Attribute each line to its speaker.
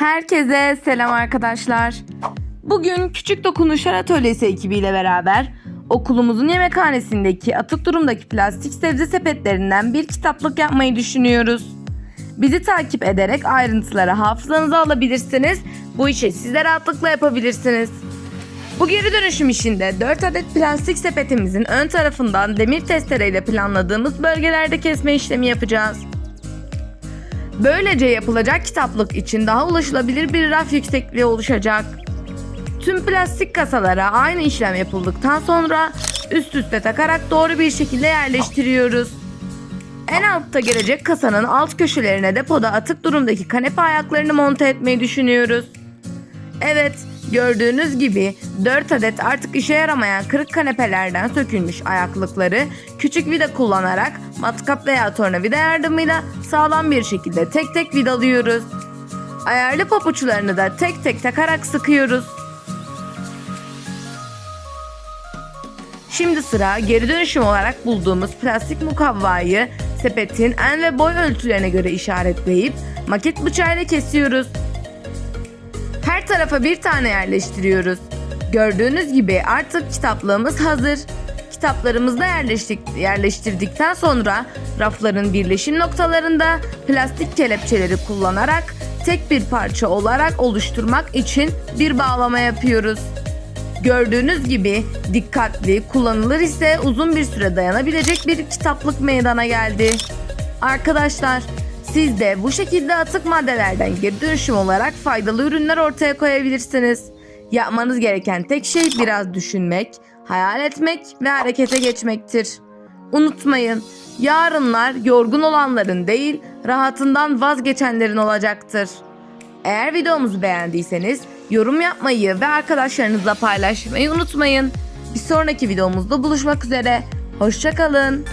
Speaker 1: Herkese selam arkadaşlar. Bugün Küçük Dokunuşlar Atölyesi ekibiyle beraber okulumuzun yemekhanesindeki atık durumdaki plastik sebze sepetlerinden bir kitaplık yapmayı düşünüyoruz. Bizi takip ederek ayrıntıları hafızanıza alabilirsiniz. Bu işi siz de rahatlıkla yapabilirsiniz. Bu geri dönüşüm işinde 4 adet plastik sepetimizin ön tarafından demir testereyle planladığımız bölgelerde kesme işlemi yapacağız. Böylece yapılacak kitaplık için daha ulaşılabilir bir raf yüksekliği oluşacak. Tüm plastik kasalara aynı işlem yapıldıktan sonra üst üste takarak doğru bir şekilde yerleştiriyoruz. En altta gelecek kasanın alt köşelerine depoda atık durumdaki kanepe ayaklarını monte etmeyi düşünüyoruz. Evet, gördüğünüz gibi 4 adet artık işe yaramayan kırık kanepelerden sökülmüş ayaklıkları küçük vida kullanarak matkap veya tornavida yardımıyla sağlam bir şekilde tek tek vidalıyoruz. Ayarlı papuçlarını da tek tek takarak sıkıyoruz. Şimdi sıra geri dönüşüm olarak bulduğumuz plastik mukavvayı sepetin en ve boy ölçülerine göre işaretleyip maket bıçağıyla kesiyoruz. Her tarafa bir tane yerleştiriyoruz. Gördüğünüz gibi artık kitaplığımız hazır. Kitaplarımızı da yerleştik, yerleştirdikten sonra rafların birleşim noktalarında plastik kelepçeleri kullanarak tek bir parça olarak oluşturmak için bir bağlama yapıyoruz. Gördüğünüz gibi dikkatli kullanılır ise uzun bir süre dayanabilecek bir kitaplık meydana geldi. Arkadaşlar siz de bu şekilde atık maddelerden geri dönüşüm olarak faydalı ürünler ortaya koyabilirsiniz. Yapmanız gereken tek şey biraz düşünmek, hayal etmek ve harekete geçmektir. Unutmayın, yarınlar yorgun olanların değil, rahatından vazgeçenlerin olacaktır. Eğer videomuzu beğendiyseniz yorum yapmayı ve arkadaşlarınızla paylaşmayı unutmayın. Bir sonraki videomuzda buluşmak üzere. Hoşçakalın.